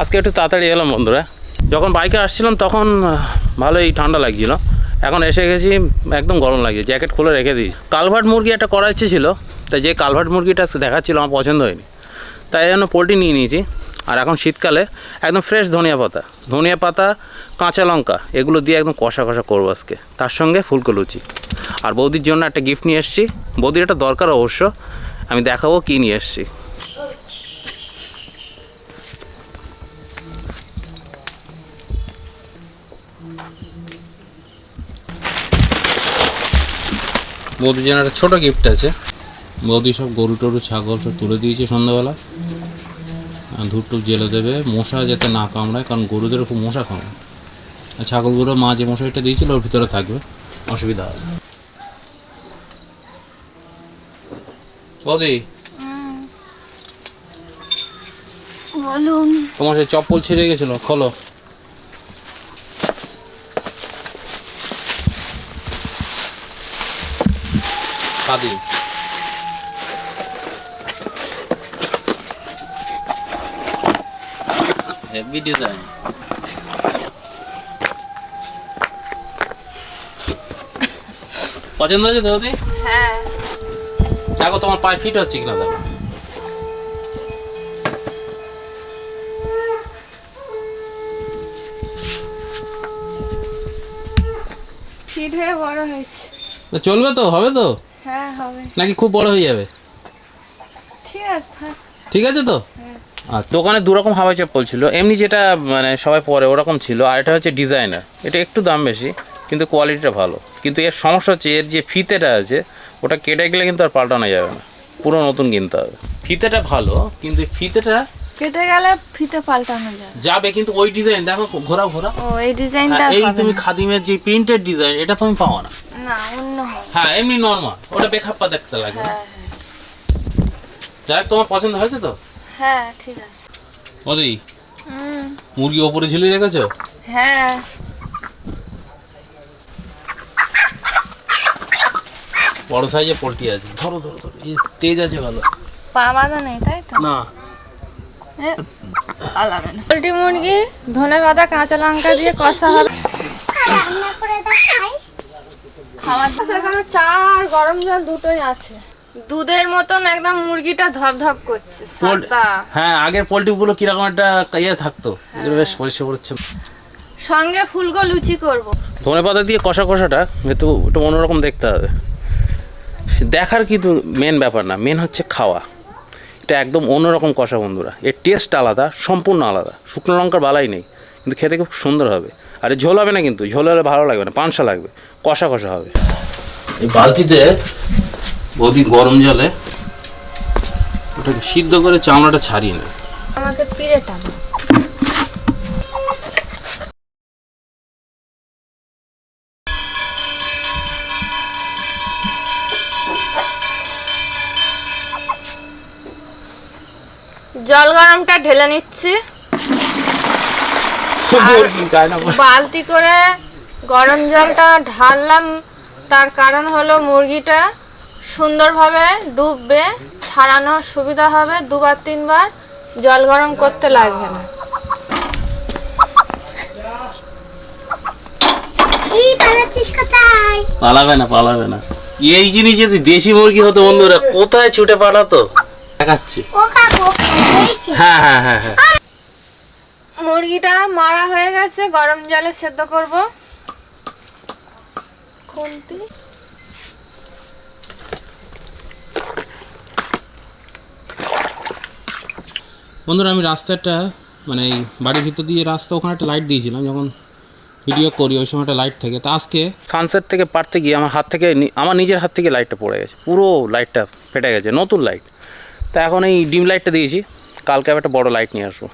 আজকে একটু তাড়াতাড়ি এলাম বন্ধুরা। যখন বাইকে আসছিলাম তখন ভালোই ঠান্ডা লাগছিল। এখন এসে গেছি, একদম গরম লাগছে, জ্যাকেট খুলে রেখে দিয়েছি। কালভার্ট মুরগি একটা করা ইচ্ছে ছিল, তাই যে কালভার্ট মুরগিটা দেখাচ্ছিল আমার পছন্দ হয়নি। তাই এই জন্য পোলট্রি নিয়ে নিয়েছি। আর এখন শীতকালে একদম ফ্রেশ ধনিয়া পাতা। ধনিয়া পাতা, কাঁচা লঙ্কা, এগুলো দিয়ে একদম কষা কষা করব আজকে। তার সঙ্গে ফুলকো লুচি। আর বৌদির জন্য একটা গিফট নিয়ে এসেছি। বৌদির একটা দরকার অবশ্য, আমি দেখাবো কী নিয়ে এসেছি। বৌদির জন্য একটা ছোটো গিফট আছে। বৌদি সব গরু টরু ছাগল সব তুলে দিয়েছে সন্ধ্যাবেলা। আর ধূপ টুপ জেলে দেবে। মশা যাতে না কামড়ায় কারণ গরুদের খুব মশা কামড়ায়। আর ছাগলগুলো মা যে মশারিটা দিয়েছিল ওর ভিতরে থাকবে। অসুবিধা হবে বৌদি বলুন। তোমার সেই চপ্পল ছিঁড়ে গেছিল খোলো। কাদি হেভি ডিজাইন পছন্দ হয়েছে তো দি হ্যাঁ। দেখো তোমার পায়ে ফিট হচ্ছে কিনা দেখো। ফিট হয়ে বড় হয়েছে। তো চলবে তো হবে তো? নাকি খুব বড় হয়ে যাবে? ঠিক আছে থাক। ঠিক আছে তো? হ্যাঁ। আর দোকানে দু রকম হাওয়াই চপ্পল ছিল। এমনি যেটা মানে সবাই পরে ওরকম ছিল। আর এটা হচ্ছে ডিজাইনার। এটা একটু দাম বেশি কিন্তু কোয়ালিটিটা ভালো। কিন্তু এর সমস্যা হচ্ছে এর যে ফিতেটা আছে ওটা কেটে গেলে কিন্তু আর পাল্টানো যাবে না। পুরো নতুন কিনতে হবে। ফিতেটা ভালো কিন্তু ফিতেটা কেটে গেলে ফিতে পাল্টানো যায়। যাবে কিন্তু ওই ডিজাইন দেখো ঘোরা ঘোরা ও এই ডিজাইনটা হ্যাঁ, এই তুমি খাদিমের যে প্রিন্টেড ডিজাইন এটা তুমি পাও না। না অন্য হ্যাঁ। এমনি নর্মাল ওটা বেখাপ্পা দেখতে লাগে হ্যাঁ যাই তোমার পছন্দ হয়েছে তো? হ্যাঁ ঠিক আছে। ওদি মুরগি ওপরে ঝুলিয়ে রেখেছো? হ্যাঁ। বড় সাইজে পোলট্রি আছে। ধরো ধরো ধরো এই তেজ আছে ভালো। পা বাঁধা নেই তাই তো? না। এ, আলাবে না। পোলট্রি মুরগি ধনে পাতা কাঁচা লঙ্কা দিয়ে কষা হবে। এখানে চা আর গরম জল দুটোই আছে। দুধের মতন একদম মুরগিটা ধপ করছে সাদা। হ্যাঁ আগের পোলট্রিগুলো কীরকম একটা ইয়ে থাকতো। এগুলো বেশ পরিষ্কার সঙ্গে ফুলকো লুচি করব। ধনে পাতা দিয়ে কষা কষাটা একটু একটু অন্যরকম দেখতে হবে। দেখার কিন্তু মেন ব্যাপার না মেন হচ্ছে খাওয়া। এটা একদম অন্যরকম কষা বন্ধুরা। এর টেস্ট আলাদা সম্পূর্ণ আলাদা। শুকনো লঙ্কার বালাই নেই কিন্তু খেতে খুব সুন্দর হবে। আর ঝোল হবে না কিন্তু ঝোল হলে ভালো লাগবে না পানসা লাগবে কষা কষা হবে। এই বালতিতে বৌদি গরম জলে ওটাকে সিদ্ধ করে চামড়াটা ছাড়িয়ে নেয় আমাকে পিড়ে টানো। জল গরমটা ঢেলে নিচ্ছি। বালতি করে গরম জলটা ঢাললাম। তার কারণ হলো মুরগিটা সুন্দরভাবে ডুববে ছাড়ানোর সুবিধা হবে দুবার তিনবার জল গরম করতে লাগবে না। পালাবে না পালাবে না। এই জিনিস যদি দেশি মুরগি হতো বন্ধুরা কোথায় ছুটে পালাতো? দেখাচ্ছি। হ্যাঁ হ্যাঁ হ্যাঁ হ্যাঁ। মুরগিটা মারা হয়ে গেছে গরম জলে সেদ্ধ করব। খুন্তি। বন্ধুরা আমি রাস্তাটা মানে এই বাড়ির ভিতর দিয়ে রাস্তা ওখানে একটা লাইট দিয়েছিলাম যখন ভিডিও করি ওই সময় একটা লাইট থাকে। তা আজকে সানসেট থেকে পারতে গিয়ে আমার হাত থেকে আমার নিজের হাত থেকে লাইটটা পড়ে গেছে। পুরো লাইটটা ফেটে গেছে নতুন লাইট তা এখন এই ডিম লাইটটা দিয়েছি। কালকে আমি একটা বড় লাইট নিয়ে আসব।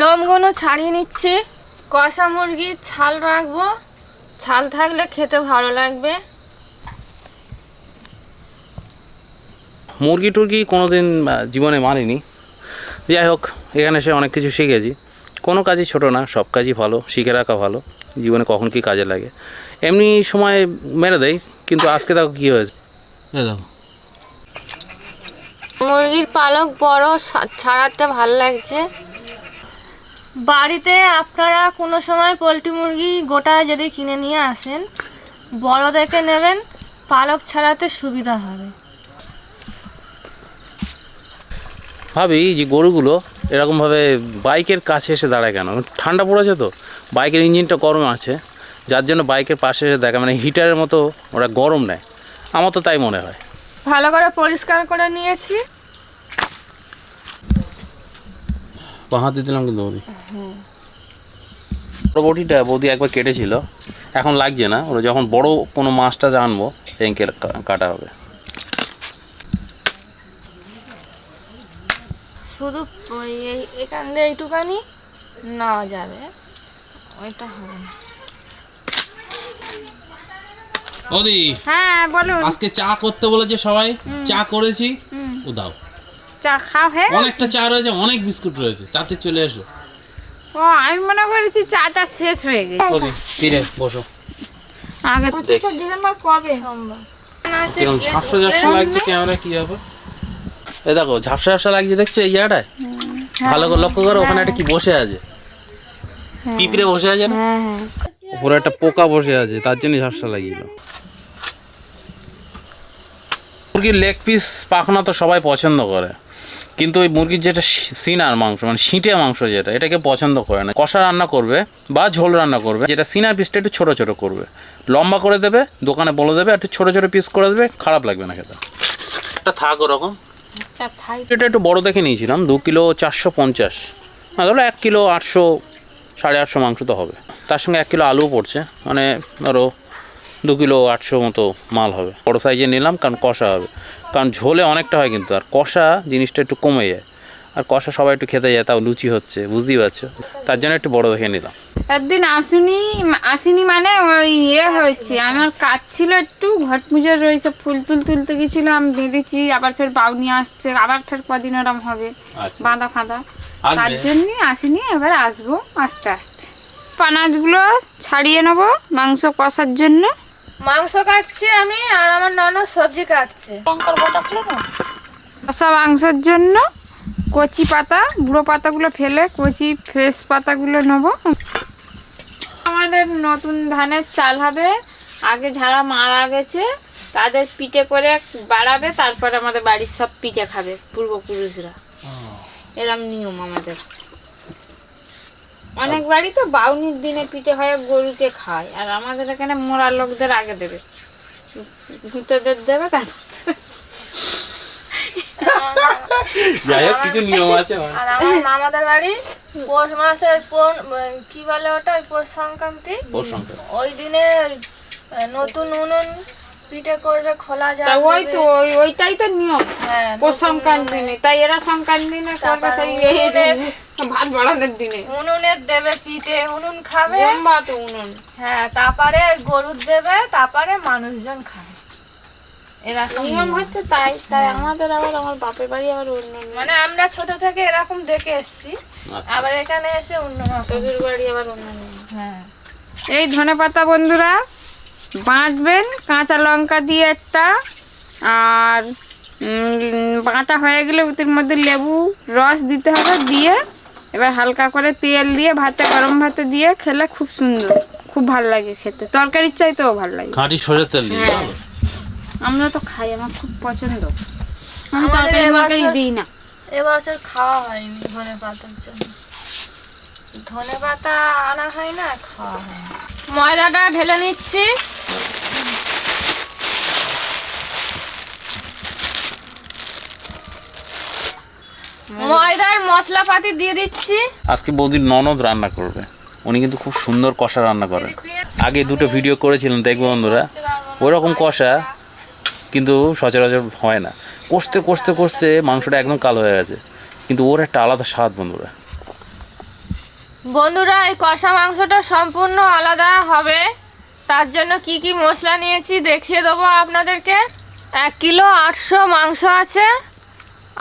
লোমগুলো ছাড়িয়ে নিচ্ছি। কষা মুরগির ছাল রাখব। ছাল থাকলে খেতে ভালো লাগবে। মুরগি টুরগি কোনো দিন জীবনে মানিনি। যাই হোক এখানে এসে অনেক কিছু শিখেছি। কোনো কাজই ছোট না সব কাজই ভালো শিখে রাখা ভালো। জীবনে কখন কী কাজে লাগে। এমনি সময় মেরে দেয় কিন্তু আজকে দেখো কী হয়েছে। দেখো। মুরগির পালক বড় ছাড়াতে ভালো লাগছে। বাড়িতে আপনারা কোনো সময় পোলট্রি মুরগি গোটা যদি কিনে নিয়ে আসেন বড় দেখে নেবেন পালক ছাড়াতে সুবিধা হবে। ভাবি যে গরুগুলো এরকমভাবে বাইকের কাছে এসে দাঁড়ায় কেন? ঠান্ডা পড়েছে তো। বাইকের ইঞ্জিনটা গরম আছে যার জন্য বাইকের পাশে এসে দেখা মানে হিটারের মতো ওরা গরম নেয়। আমার তো তাই মনে হয়। ভালো করে পরিষ্কার করে নিয়েছি। বাঁ হাতে দিলাম কিন্তু বৌদি। বড় বটিটা বৌদি একবার কেটেছিল এখন লাগছে না। ওরা যখন বড় কোনো মাছটা আনব সেদিনকে কাটা হবে। শুধু এখান দিয়ে এইটুখানি নেওয়া যাবে। ওইটা হবে বৌদি হ্যাঁ বলুন। আজকে চা করতে বলেছে সবাই। চা করেছি। ও দাও। চা খাওয়া হয়ে? অনেকটা চা রয়েছে অনেক বিস্কুট রয়েছে। তাতে চলে এসো। ও আমি মনে করেছি চাটা শেষ হয়ে গেছে। বৌদি ফিরে বসো। আগে পঁচিশে ডিসেম্বর কবে কীরকম ঝাপসা ঝাপসা লাগছে ক্যামেরা কি হবে? এই দেখো ঝাপসা ঝাপসা লাগছে দেখছ এই জায়গাটায়? ভালো করে লক্ষ্য করো ওখানে একটা কি বসে আছে। পিঁপড়ে বসে আছে না? হ্যাঁ হ্যাঁ। উপরে একটা পোকা বসে আছে তার জন্য ঝাপসা লাগিল। মুরগির লেগ পিস পাখনা তো সবাই পছন্দ করে। কিন্তু ওই মুরগির যেটা সিনার মাংস মানে সিঁটে মাংস যেটা এটাকে পছন্দ করে না। কষা রান্না করবে বা ঝোল রান্না করবে যেটা সিনার পিসটা একটু ছোটো ছোটো করবে। লম্বা করে দেবে দোকানে বলে দেবে একটু ছোটো ছোটো পিস করে দেবে খারাপ লাগবে না খেতে। একটা থাক ওরকম। একটা এটা একটু বড় দেখে নিয়েছিলাম দু কিলো চারশো পঞ্চাশ। না ধরো এক কিলো আটশো সাড়ে আটশো মাংস তো হবে। তার সঙ্গে এক কিলো আলুও পড়ছে। মানে ধরো দু কিলো আটশো মতো মাল হবে। বড়ো সাইজে নিলাম কারণ কষা হবে। কারণ ঝোলে অনেকটা হয় কিন্তু। আর কষা জিনিসটা একটু কমে যায়। আর কষা সবাই একটু খেতে যায় তাও লুচি হচ্ছে বুঝতেই পারছ? তার জন্য একটু বড় দেখে নিলাম। একদিন আসুনি আসিনি মানে ওই ইয়ে হয়েছে আমার কাজ ছিল একটু ঘট পুজোর রয়েছে ফুল তুল তুলতে গেছিলাম বেঁধেছি আবার ফের বাউনি আসছে আবার ফের কদিন ওরম হবে আচ্ছা। বাঁধা ফাঁদা। তার জন্যই আসিনি এবার আসব আস্তে আস্তে। পানাজগুলো ছাড়িয়ে নেব মাংস কষার জন্য। মাংস কাটছি আমি আর আমার ননদ সবজি কাটছে। কষা মাংসের জন্য কচি পাতা বুড়ো পাতাগুলো ফেলে কচি ফ্রেশ পাতাগুলো নেব। আমাদের নতুন ধানের চাল হবে আগে যারা মারা গেছে তাদের পিঠে করে বাড়াবে তারপরে আমাদের বাড়ির সব পিঠে খাবে পূর্বপুরুষরা। এরম নিয়ম আমাদের। অনেক বাড়ি তো বাউনির দিনে পিঠে হয় গরুকে খায়। আর আমাদের এখানে মোরা লোকদের আগে দেবে। ভূতেদের দেবে কেন? যাই হোক কিছু নিয়ম আছে আর আমার মামাদের বাড়ি পৌষ মাসের পৌন- কি বলে ওটা? ওই পৌষ সংক্রান্তি। ওই দিনে নতুন উনুন পিঠে করবে খোলা তা যায় ওই তো ওই ওইটাই তো নিয়ম। হ্যাঁ পৌষ সংক্রান্তি দিনে তাই এরা সংক্রান্তি দিনে করবে সেই এই যে ভাত বাড়ানোর দিনে। উনুনের দেবে পিঠে উনুন খাবে। লম্বা তো উনুন। হ্যাঁ তারপরে গরুর দেবে তারপরে মানুষজন খাবে। এরকম নিয়ম হচ্ছে তাই তাই আমাদের আবার আমার বাপের বাড়ি আবার অন্য মানে আমরা ছোট থেকে এরকম দেখে এসেছি। আচ্ছা। আবার এখানে এসে অন্য শ্বশুর বাড়ি আবার অন্য হ্যাঁ। এই ধনে পাতা বন্ধুরা বাঁটবেন কাঁচা লঙ্কা দিয়ে একটা আর বাটা হয়ে গেলে ওটির মধ্যে লেবু রস দিতে হবে দিয়ে এবার হালকা করে তেল দিয়ে ভাতে গরম ভাতে দিয়ে খেলে খুব সুন্দর খুব ভালো লাগে খেতে। তরকারির চাইতেও ভালো লাগে। খাঁটি সরষের তেল দিয়ে হ্যাঁ। আমরা তো খাই আমার খুব পছন্দ। আমি তরকারি মরকারি দিই না। এবছর খাওয়া হয়নি ধনে পাতার জন্য। ধনে পাতা আনা হয় না খাওয়া হয় ময়দাটা ঢেলে নিচ্ছি। ময়দার মশলাপাতি দিয়ে দিচ্ছি। আজকে বৌদির ননদ রান্না করবে। উনি কিন্তু খুব সুন্দর কষা রান্না করেন আগে দুটো ভিডিও করেছিলাম দেখবে বন্ধুরা? ওরকম কষা কিন্তু সচরাচর হয় না। কষতে কষতে কষতে মাংসটা একদম কালো হয়ে গেছে। কিন্তু ওর একটা আলাদা স্বাদ বন্ধুরা। বন্ধুরা এই কষা মাংসটা সম্পূর্ণ আলাদা হবে। তার জন্য কি কি মশলা নিয়েছি দেখিয়ে দেবো আপনাদেরকে। এক কিলো আটশো মাংস আছে,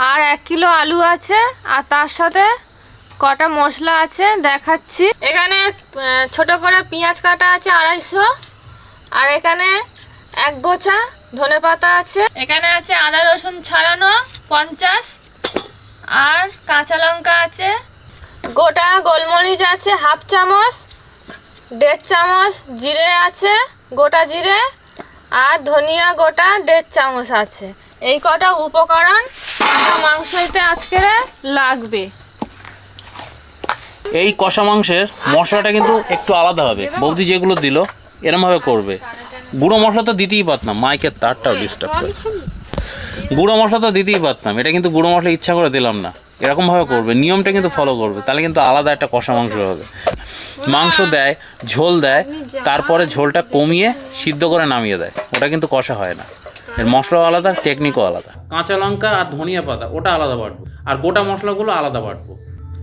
আর এক কিলো আলু আছে, আর তার সাথে কটা মশলা আছে দেখাচ্ছি। এখানে ছোট করে পেঁয়াজ কাটা আছে আড়াইশো, আর এখানে এক গোছা ধনে পাতা আছে। এখানে আছে আদা রসুন ছাড়ানো পঞ্চাশ, আর কাঁচা লঙ্কা আছে। গোটা গোলমরিচ আছে হাফ চামচ দেড় চামচ জিরে আছে গোটা জিরে আর ধনিয়া গোটা দেড় চামচ আছে। এই কটা উপকরণ মাংসতে আজকে লাগবে। এই কষা মাংসের মশলাটা কিন্তু একটু আলাদা হবে। বৌদি যেগুলো দিল এরমভাবে করবে। গুঁড়ো মশলা তো দিতেই পারতাম মাইকের তারটাও ডিস্টার্ব করে। গুঁড়ো মশলা তো দিতেই পারতাম এটা কিন্তু গুঁড়ো মশলা ইচ্ছা করে দিলাম না। এরকমভাবে করবে, নিয়মটা কিন্তু ফলো করবে, তাহলে কিন্তু আলাদা একটা কষা মাংস হবে। মাংস দেয়, ঝোল দেয়, তারপরে ঝোলটা কমিয়ে সিদ্ধ করে নামিয়ে দেয়, ওটা কিন্তু কষা হয় না। এর মশলাও আলাদা টেকনিকও আলাদা। কাঁচা লঙ্কা আর ধনিয়া পাতা, ওটা আলাদা বাটবো। আর গোটা মশলাগুলো আলাদা বাটবো।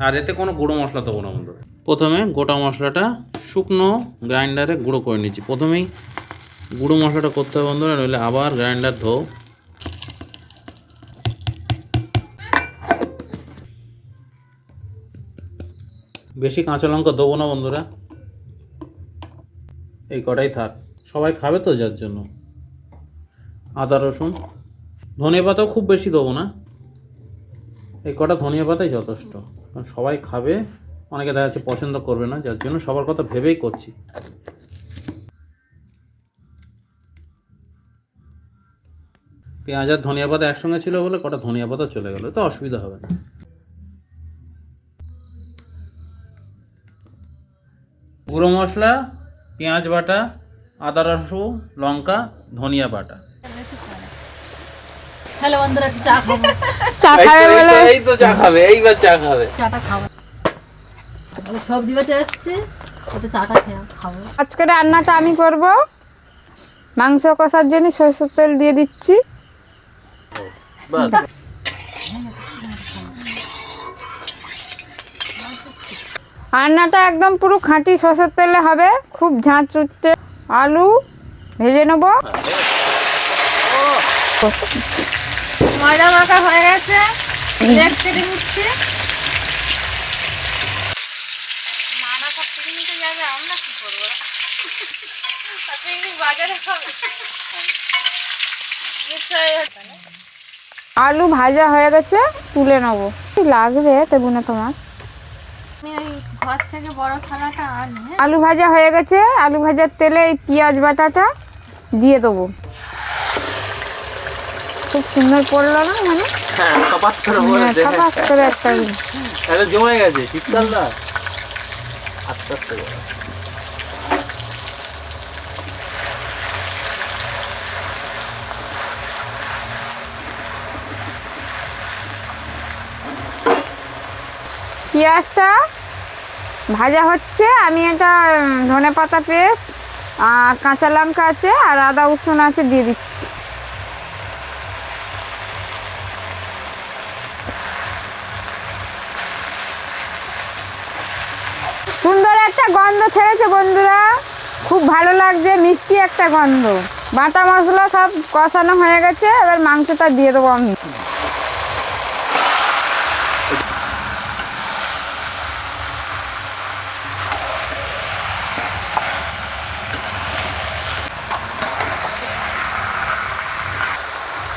আর এতে কোনো গুঁড়ো মশলা দেবো না বন্ধুরা প্রথমে গোটা মশলাটা শুকনো গ্রাইন্ডারে গুঁড়ো করে নিচ্ছি। প্রথমেই গুঁড়ো মশলাটা করতে হবে বন্ধুরা, নইলে আবার গ্রাইন্ডার ধো বেশি কাঁচা লঙ্কা দেবো না বন্ধুরা। এই কটাই থাক। সবাই খাবে তো যার জন্য। আদা, রসুন। ধনে পাতাও খুব বেশি দেবো না। এই কটা ধনিয়া পাতাই যথেষ্ট। কারণ সবাই খাবে, অনেকে দেখা যাচ্ছে পছন্দ করবে না, যার জন্য সবার কথা ভেবেই করছি। পেঁয়াজ আর ধনিয়া পাতা একসঙ্গে ছিল বলে কটা ধনিয়া পাতা চলে গেল, তো অসুবিধা হবে না। গুঁড়ো মশলা পেঁয়াজ বাটা আদা রসুন লঙ্কা ধনিয়া বাটা। হ্যালো বন্ধুরা চা খাব। চা খাবে বলে এই তো চা খাবে এইবার চা খাবে। চাটা খাব। সবজি ওতে চাটা খাব। আজকে রান্নাটা আমি করব। মাংস কষার জন্য সরষের তেল দিয়ে দিচ্ছি। রান্নাটা একদম পুরো খাঁটি সরষের তেলে হবে। খুব ঝাঁচ উঠছে আলু ভেজে নেব। ময়দা মাখা হয়ে গেছে। লেগ কেটে নিচ্ছি। আলু ভাজা হয়ে গেছে তুলে নেব। লাগবে তেগুনে তোমার? আমি ঘর থেকে বড় থালাটা আনি। হ্যাঁ? আলু ভাজা হয়ে গেছে। আলু ভাজার তেলে এই পেঁয়াজ বাটাটা দিয়ে দেবো। খুব সুন্দর পড়ল না মানে? হ্যাঁ জমে গেছে শীতকাল না? আস্তে আস্তে পেঁয়াজটা ভাজা হচ্ছে, আমি এটা ধনে পাতা পেস্ট কাঁচা লঙ্কা আছে আর আদা রসুন আছে দিয়ে দিচ্ছি। সুন্দর একটা গন্ধ ছেড়েছে বন্ধুরা। খুব ভালো লাগছে, মিষ্টি একটা গন্ধ। বাটা মশলা সব কষানো হয়ে গেছে, এবার মাংসটা দিয়ে দেবো আমি।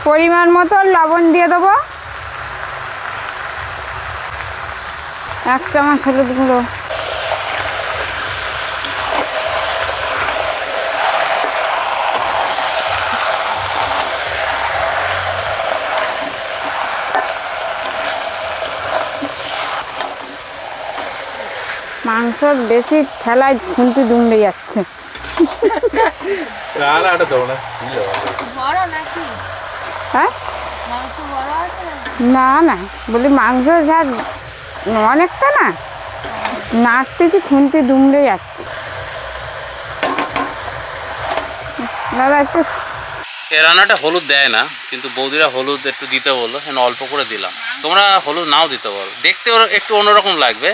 পরিমাণ মতো লবণ দিয়ে দেবো। এক চামচ হলুদ গুঁড়ো। মাংস বেশি ঠেলায় খুন্তি দুমড়ে যাচ্ছে। বড় নাকি হ্যাঁ মাংস বড় আছে না না। বলি মাংস যা অনেকটা না? নাচতে নাড়তেছি খুন্তি দুমড়ে যাচ্ছে। দাদা, একটু এই রান্নাটা হলুদ দেয় না, কিন্তু বৌদিরা হলুদ একটু দিতে বলল অল্প করে দিলাম। তোমরা হলুদ নাও দিতে পারো দেখতে একটু অন্যরকম লাগবে,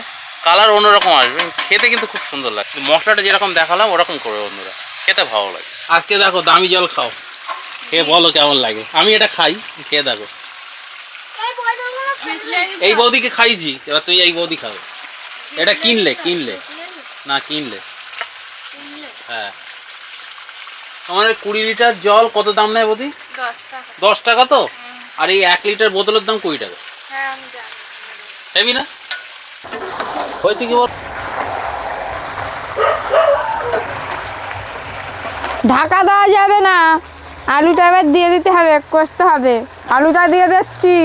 কালার অন্যরকম আসবে, খেতে কিন্তু খুব সুন্দর লাগে মশলাটা যেরকম দেখালাম, ওরকম করবে অন্যরা খেতে ভালো লাগে। আজকে দেখো দামি জল খাও। খেয়ে বলো কেমন লাগে। আমি এটা খাই খেয়ে দেখো। এই বৌদিকে খাইছি এবার তুই এই বৌদি খাবে। এটা কিনলে কিনলে। না কিনলে। হ্যাঁ। তোমার এই কুড়ি লিটার জল কত দাম নেয় বৌদি? দশ টাকা। তো? আর এই এক লিটার বোতলের দাম কুড়ি টাকা। হ্যাঁ হেবি না? হয়েছে কি বল? ঢাকা দেওয়া যাবে না। আলুটা এবার দিয়ে দিতে হবে কষতে হবে। আলুটা দিয়ে দিচ্ছি।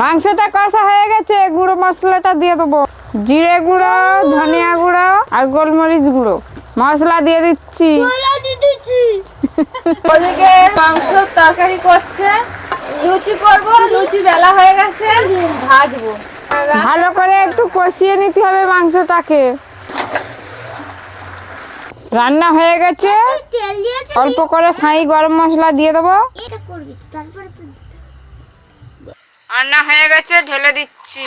মাংসটা কষা হয়ে গেছে গুঁড়ো মশলাটা দিয়ে দেবো। জিরে গুঁড়ো ধনিয়া গুঁড়ো আর গোলমরিচ গুঁড়ো। মশলা দিয়ে দিচ্ছি। ওদিকে মাংস তরকারি করছে। লুচি করব লুচি বেলা হয়ে গেছে ভাজবো। ভালো করে একটু কষিয়ে নিতে হবে মাংসটাকে। রান্না হয়ে গেছে। অল্প করে সাই গরম মশলা দিয়ে দেবো। রান্না হয়ে গেছে, ঢেলে দিচ্ছি।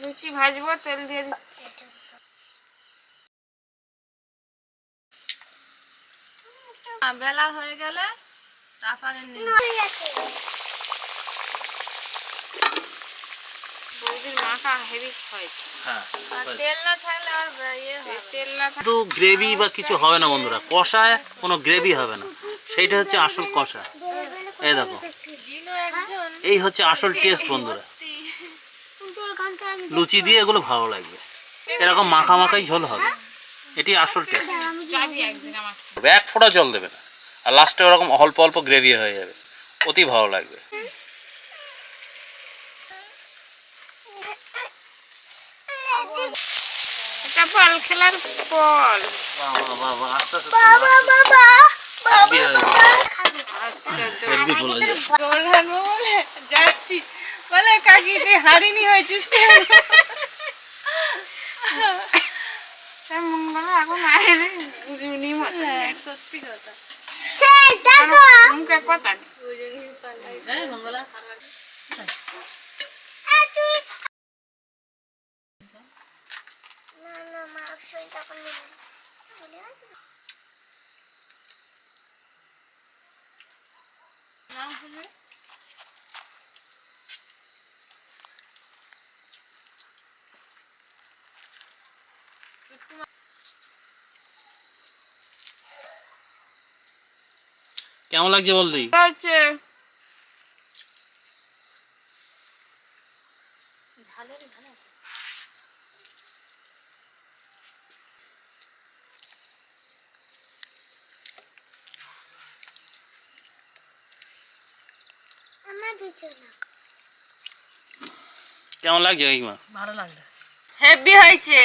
লুচি ভাজবো, তেল দিয়ে দিচ্ছি বেলা হয়ে গেলে তারপরে নিয়ে হয়ে গেছে বৌদির মাখা হেভি হয়েছে হ্যাঁ তেল না থাকলে আর ইয়ে হয় তেল না কিন্তু গ্রেভি বা কিছু হবে না বন্ধুরা। কষায় কোনো গ্রেভি হবে না। সেইটা হচ্ছে আসল কষা। এই দেখো। এই হচ্ছে আসল টেস্ট বন্ধুরা। লুচি দিয়ে এগুলো ভালো লাগবে। এরকম মাখা মাখাই ঝোল হবে। এটি আসল টেস্ট আমার এক ফোঁটা জল দেবে না। আর লাস্টে ওরকম অল্প অল্প গ্রেভি হয়ে যাবে। অতি ভালো লাগবে। এটা বল খেলার বল বাবা বাবা হেলদি ফুল আছে। গোবর ঘাটবো বলে যাচ্ছি। বলে কাকি তুই হারিনি হয়েছিস। মঙ্গল এখন আরে বুঝুনি মতো হ্যাঁ, সত্যি কথা। মুখে কথা। নেই হ্যাঁ মঙ্গলা এ তুই না না মা অবশ্যই তখন বলে আসবে কেমন লাগছে আমার বিছানা কেমন লাগছে কাকিমা? ভালো লাগল। হেভি হয়েছে।